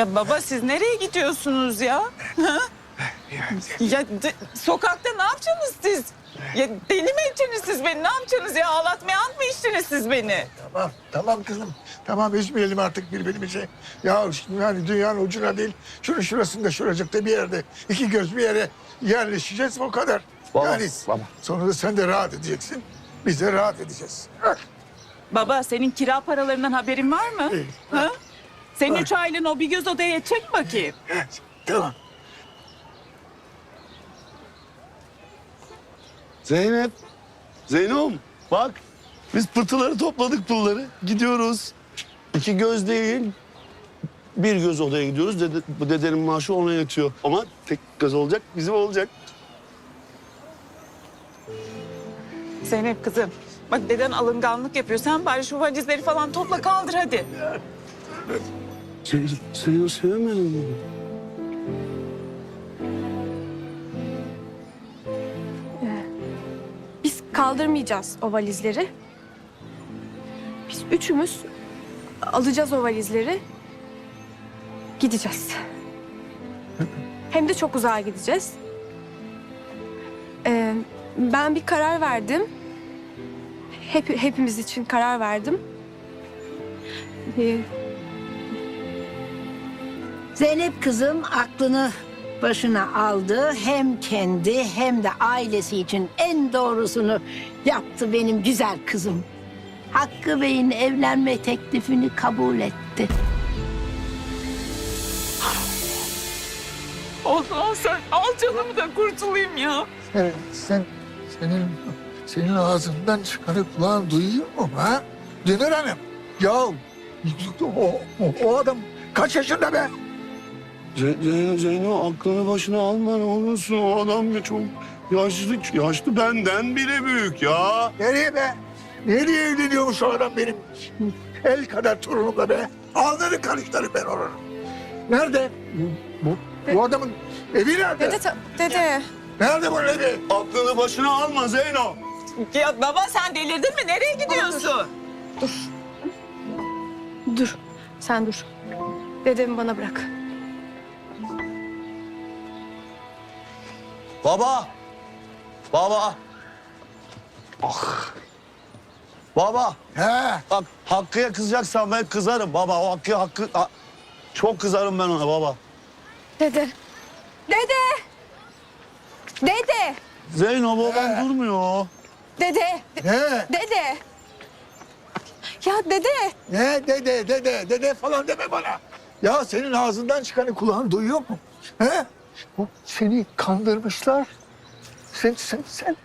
Ya baba siz nereye gidiyorsunuz ya? Ha? ya de- sokakta ne yapacaksınız siz? Ya deli mi edeceksiniz siz beni? Ne yapacaksınız ya? Ağlatmaya ant mı içtiniz siz beni? Tamam, tamam kızım. Tamam üzmeyelim artık birbirimizi. Ya yani dünyanın ucuna değil, şunun şurasında şuracıkta bir yerde iki göz bir yere yerleşeceğiz o kadar. Baba, yani baba. sonra da sen de rahat edeceksin. Biz de rahat edeceğiz. Bak, Baba senin kira paralarından haberin var mı? İyi. Ha? Senin üç ailen o bir göz odaya çek bakayım. Tamam. Zeynep. Zeynom bak. Biz pırtıları topladık pulları. Gidiyoruz. İki göz değil. Bir göz odaya gidiyoruz. Dede, bu dedenin maaşı ona yatıyor. Ama tek göz olacak bizim olacak. Zeynep kızım. Bak deden alınganlık yapıyor. Sen bari şu valizleri falan topla kaldır hadi. Sen, sen sevmedin mi? Biz kaldırmayacağız o valizleri. Biz üçümüz alacağız o valizleri. Gideceğiz. Hem de çok uzağa gideceğiz. Ee, ben bir karar verdim. Hep, hepimiz için karar verdim. Ee, Zeynep kızım aklını başına aldı. Hem kendi hem de ailesi için en doğrusunu yaptı benim güzel kızım. Hakkı Bey'in evlenme teklifini kabul etti. Allah sen al canımı da kurtulayım ya. Evet, sen, senin, senin ağzından çıkanı kulağın duyuyor mu ha? Dünür Hanım, ya o, o, o adam kaç yaşında be? Ze- Zeyno, Zeyno aklını başına alma ne olursun. O adam ya çok yaşlı, yaşlı benden bile büyük ya. Nereye be? Nereye evleniyormuş o adam benim? El kadar torunumla be. Alnını karıştırırım ben onun. Nerede? Bu, bu adamın evi nerede? dede, ta- dede. Nerede bunun evi? Aklını başına alma Zeyno. Ya baba sen delirdin mi? Nereye gidiyorsun? Dur. Sen dur. Dedemi bana bırak. Baba. Baba. Ah. Baba. He, Bak Hakkı'ya kızacaksan ben kızarım baba. O Hakkı, Hakkı... Ha- Çok kızarım ben ona baba. Dede. Dede. Dede. Zeyno babam durmuyor. Dede. ne? Dede. Ya dede. Ne dede, dede, dede falan deme bana. Ya senin ağzından çıkanı kulağın duyuyor mu? He? Bu seni kandırmışlar. Sen, sen, sen,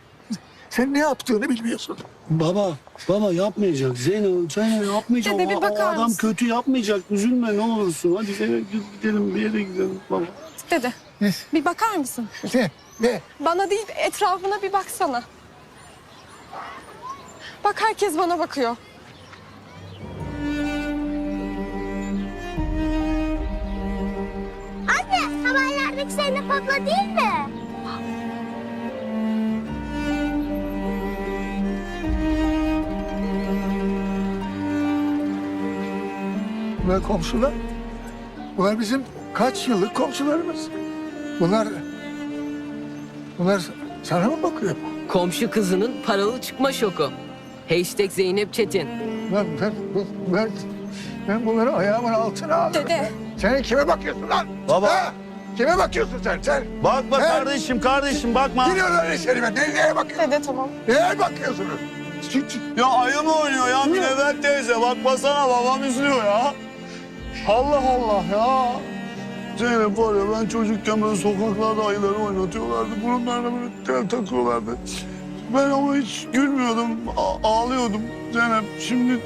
sen ne yaptığını bilmiyorsun. Baba, baba yapmayacak. Zeyno, Zeyno yapmayacak. Dede, bir O- o bakar adam mısın? kötü yapmayacak. Üzülme ne olursun. Hadi eve gidelim bir yere gidelim baba. Dede. Bir bakar mısın? Ne? Ne? Bana değil etrafına bir baksana. Bak herkes bana bakıyor. Zeynep abla değil mi? Bunlar komşular. Bunlar bizim kaç yıllık komşularımız. Bunlar... Bunlar sana mı bakıyor? Komşu kızının paralı çıkma şoku. Hashtag Zeynep Çetin. Ben, ben, ben, ben bunları ayağımın altına aldım. Dede. Sen kime bakıyorsun lan? Baba. Ha? Kime bakıyorsun sen? Sen Bakma He? kardeşim, kardeşim bakma. biliyorlar eserime. Ne, neye bakıyorsun? Dede tamam. Neye bakıyorsunuz? Çık, çık. Ya ayı mı oynuyor ya Münevver teyze? Bakmasana babam üzülüyor ya. Allah Allah ya. Zeynep var ya ben çocukken böyle sokaklarda ayıları oynatıyorlardı. Burunlarına böyle tel takıyorlardı. Ben ama hiç gülmüyordum, ağlıyordum Zeynep. Şimdi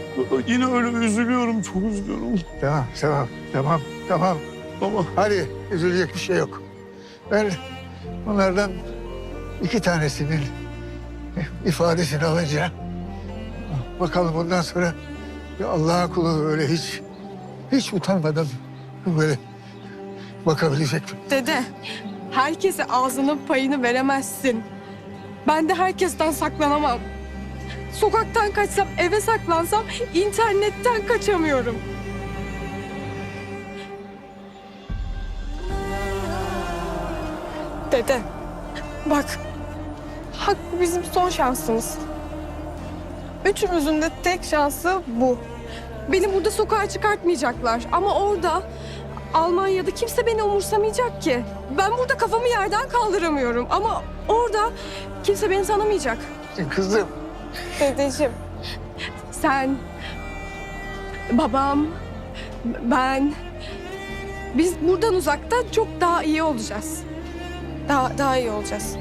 yine öyle üzülüyorum, çok üzülüyorum. Tamam, tamam, tamam, tamam. Baba. Hadi üzülecek bir şey yok. Ben bunlardan iki tanesinin ifadesini alacağım. Bakalım bundan sonra ya Allah'ın kulu öyle hiç hiç utanmadan böyle bakabilecek mi? Dede. Herkese ağzının payını veremezsin. Ben de herkesten saklanamam. Sokaktan kaçsam, eve saklansam internetten kaçamıyorum. Dede, bak. Hakkı bizim son şansımız. Üçümüzün de tek şansı bu. Beni burada sokağa çıkartmayacaklar. Ama orada, Almanya'da kimse beni umursamayacak ki. Ben burada kafamı yerden kaldıramıyorum. Ama orada kimse beni tanımayacak. Kızım. Dedeciğim, sen, babam, ben... Biz buradan uzakta çok daha iyi olacağız. Daha, daha iyi olacağız.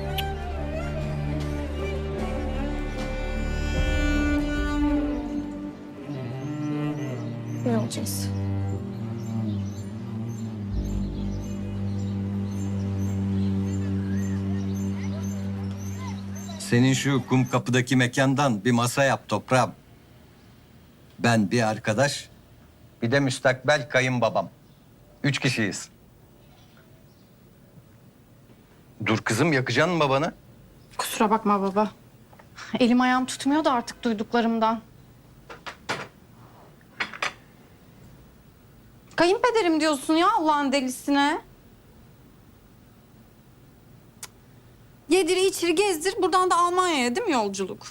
İyi olacağız. Senin şu kum kapıdaki mekandan bir masa yap toprağım. Ben bir arkadaş, bir de müstakbel kayınbabam. Üç kişiyiz. Dur kızım yakacaksın mı babanı? Kusura bakma baba. Elim ayağım tutmuyor da artık duyduklarımdan. Kayınpederim diyorsun ya Allah'ın delisine. Yedir içir gezdir buradan da Almanya'ya değil mi yolculuk?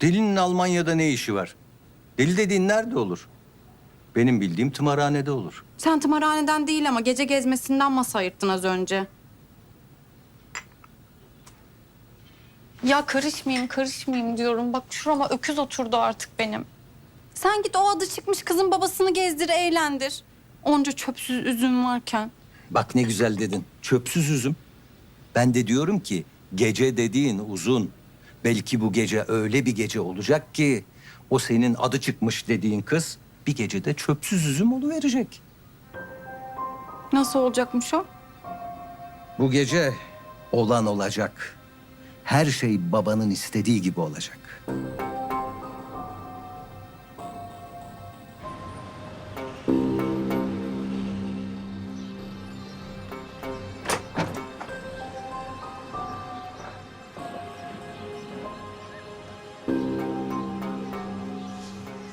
Delinin Almanya'da ne işi var? Deli dediğin nerede olur? Benim bildiğim tımarhanede olur. Sen tımarhaneden değil ama gece gezmesinden masa ayırttın az önce. Ya karışmayayım karışmayayım diyorum. Bak şurama öküz oturdu artık benim. Sen git o adı çıkmış kızın babasını gezdir eğlendir. Onca çöpsüz üzüm varken. Bak ne güzel dedin. Çöpsüz üzüm. Ben de diyorum ki gece dediğin uzun. Belki bu gece öyle bir gece olacak ki o senin adı çıkmış dediğin kız bir gecede çöpsüz üzüm oluverecek. Nasıl olacakmış o? Bu gece olan olacak. Her şey babanın istediği gibi olacak.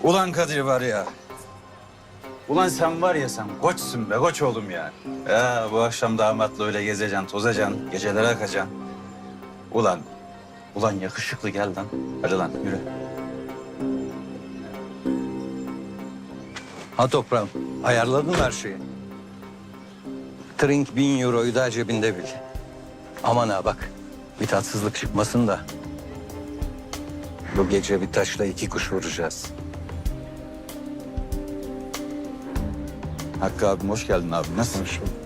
Ulan Kadir var ya. Ulan sen var ya sen koçsun be koç oğlum ya. Ya bu akşam damatla öyle gezeceksin, tozacaksın, gecelere akacaksın. Ulan, ulan yakışıklı gel lan. Hadi lan yürü. Ha toprağım ayarladın her şeyi. Trink bin euroyu da cebinde bil. Aman ha bak bir tatsızlık çıkmasın da. Bu gece bir taşla iki kuş vuracağız. Hakkı abim hoş geldin abi. Nasılsın?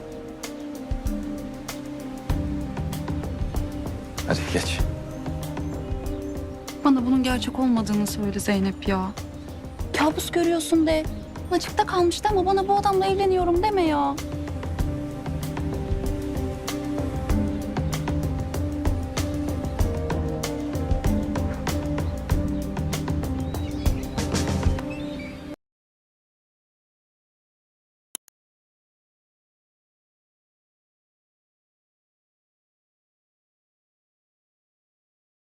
Hadi geç. Bana bunun gerçek olmadığını söyle Zeynep ya. Kabus görüyorsun de. Açıkta kalmıştı ama bana bu adamla evleniyorum deme ya.